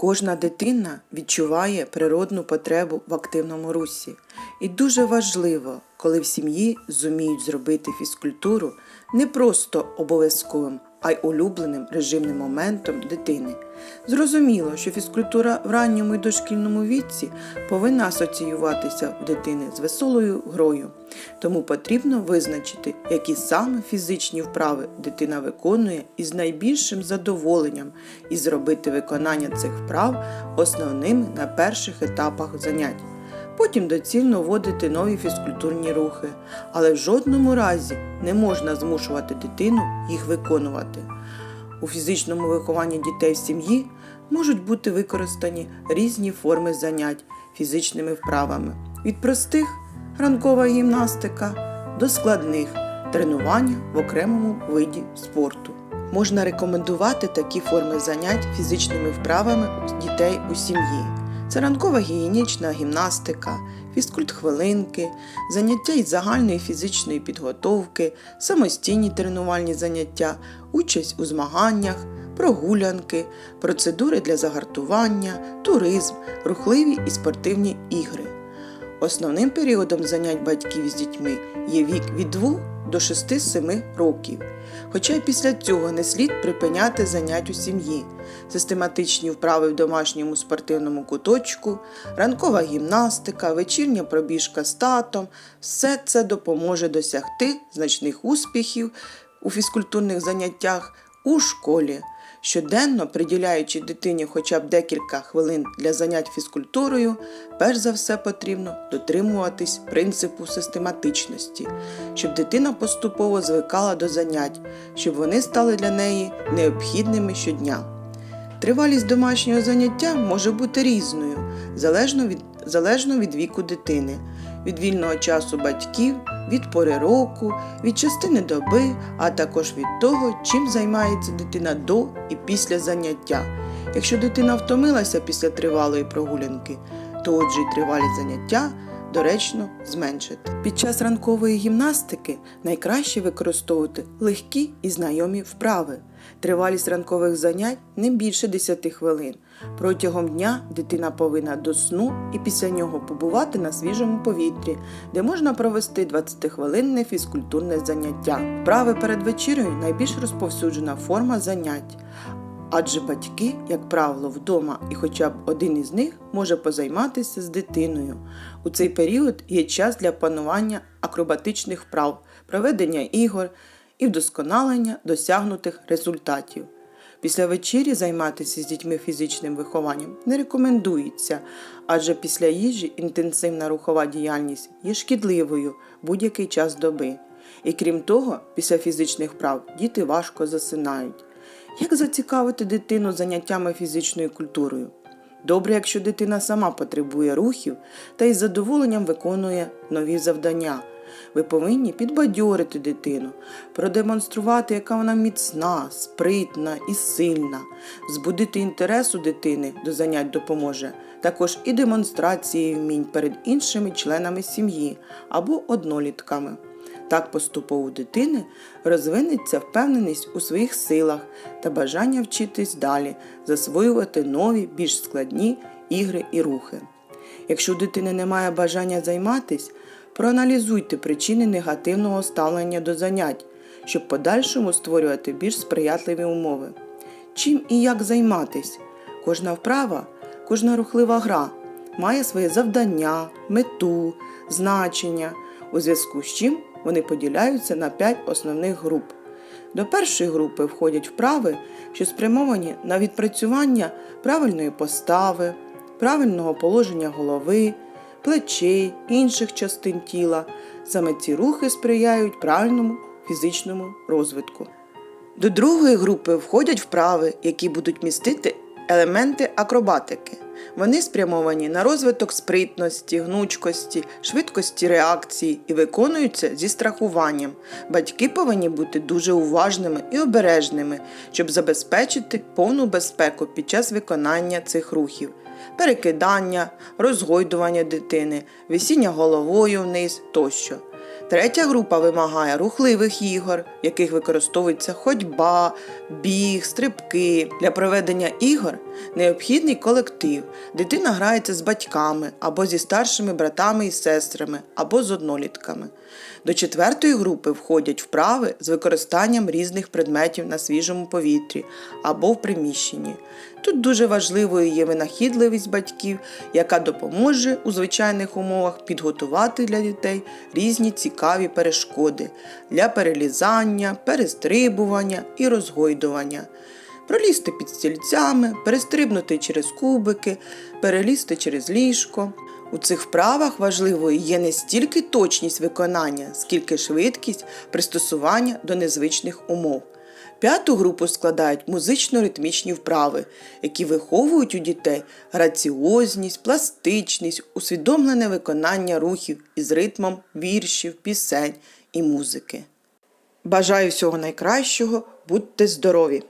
Кожна дитина відчуває природну потребу в активному русі. І дуже важливо, коли в сім'ї зуміють зробити фізкультуру не просто обов'язковим, а й улюбленим режимним моментом дитини. Зрозуміло, що фізкультура в ранньому і дошкільному віці повинна асоціюватися в дитини з веселою грою. Тому потрібно визначити, які саме фізичні вправи дитина виконує із найбільшим задоволенням і зробити виконання цих вправ основними на перших етапах занять. Потім доцільно вводити нові фізкультурні рухи, але в жодному разі не можна змушувати дитину їх виконувати. У фізичному вихованні дітей в сім'ї можуть бути використані різні форми занять фізичними вправами від простих ранкова гімнастика до складних тренування в окремому виді спорту. Можна рекомендувати такі форми занять фізичними вправами дітей у сім'ї. Це ранкова гігієнічна гімнастика, фізкульт-хвилинки, заняття із загальної фізичної підготовки, самостійні тренувальні заняття, участь у змаганнях, прогулянки, процедури для загартування, туризм, рухливі і спортивні ігри. Основним періодом занять батьків з дітьми є вік від 2 до 6-7 років. Хоча й після цього не слід припиняти занять у сім'ї, систематичні вправи в домашньому спортивному куточку, ранкова гімнастика, вечірня пробіжка з татом все це допоможе досягти значних успіхів у фізкультурних заняттях у школі. Щоденно приділяючи дитині хоча б декілька хвилин для занять фізкультурою, перш за все потрібно дотримуватись принципу систематичності, щоб дитина поступово звикала до занять, щоб вони стали для неї необхідними щодня. Тривалість домашнього заняття може бути різною, залежно від, залежно від віку дитини, від вільного часу батьків, від пори року, від частини доби, а також від того, чим займається дитина до і після заняття. Якщо дитина втомилася після тривалої прогулянки, то отже й тривалі заняття доречно зменшити. Під час ранкової гімнастики найкраще використовувати легкі і знайомі вправи. Тривалість ранкових занять не більше 10 хвилин. Протягом дня дитина повинна до сну і після нього побувати на свіжому повітрі, де можна провести 20-хвилинне фізкультурне заняття. Вправи перед вечерею найбільш розповсюджена форма занять. Адже батьки, як правило, вдома і хоча б один із них може позайматися з дитиною. У цей період є час для панування акробатичних вправ, проведення ігор і вдосконалення досягнутих результатів. Після вечері займатися з дітьми фізичним вихованням не рекомендується, адже після їжі інтенсивна рухова діяльність є шкідливою будь-який час доби. І крім того, після фізичних вправ діти важко засинають. Як зацікавити дитину заняттями фізичною культурою? Добре, якщо дитина сама потребує рухів та із задоволенням виконує нові завдання. Ви повинні підбадьорити дитину, продемонструвати, яка вона міцна, спритна і сильна. Збудити інтерес у дитини до занять допоможе, також і демонстрації вмінь перед іншими членами сім'ї або однолітками. Так поступово у дитини розвинеться впевненість у своїх силах та бажання вчитись далі, засвоювати нові, більш складні ігри і рухи. Якщо у дитини немає бажання займатись, проаналізуйте причини негативного ставлення до занять, щоб подальшому створювати більш сприятливі умови. Чим і як займатись? Кожна вправа, кожна рухлива гра має своє завдання, мету, значення, у зв'язку з чим вони поділяються на п'ять основних груп. До першої групи входять вправи, що спрямовані на відпрацювання правильної постави, правильного положення голови, плечей, інших частин тіла. Саме ці рухи сприяють правильному фізичному розвитку. До другої групи входять вправи, які будуть містити елементи акробатики. Вони спрямовані на розвиток спритності, гнучкості, швидкості реакції і виконуються зі страхуванням. Батьки повинні бути дуже уважними і обережними, щоб забезпечити повну безпеку під час виконання цих рухів. Перекидання, розгойдування дитини, висіння головою вниз тощо. Третя група вимагає рухливих ігор, в яких використовується ходьба, біг, стрибки. Для проведення ігор необхідний колектив. Дитина грається з батьками або зі старшими братами і сестрами, або з однолітками. До четвертої групи входять вправи з використанням різних предметів на свіжому повітрі або в приміщенні. Тут дуже важливою є винахідливість батьків, яка допоможе у звичайних умовах підготувати для дітей різні цікаві перешкоди для перелізання, перестрибування і розгойдування. Пролізти під стільцями, перестрибнути через кубики, перелізти через ліжко. У цих вправах важливою є не стільки точність виконання, скільки швидкість пристосування до незвичних умов. П'яту групу складають музично-ритмічні вправи, які виховують у дітей граціозність, пластичність, усвідомлене виконання рухів із ритмом віршів, пісень і музики. Бажаю всього найкращого, будьте здорові!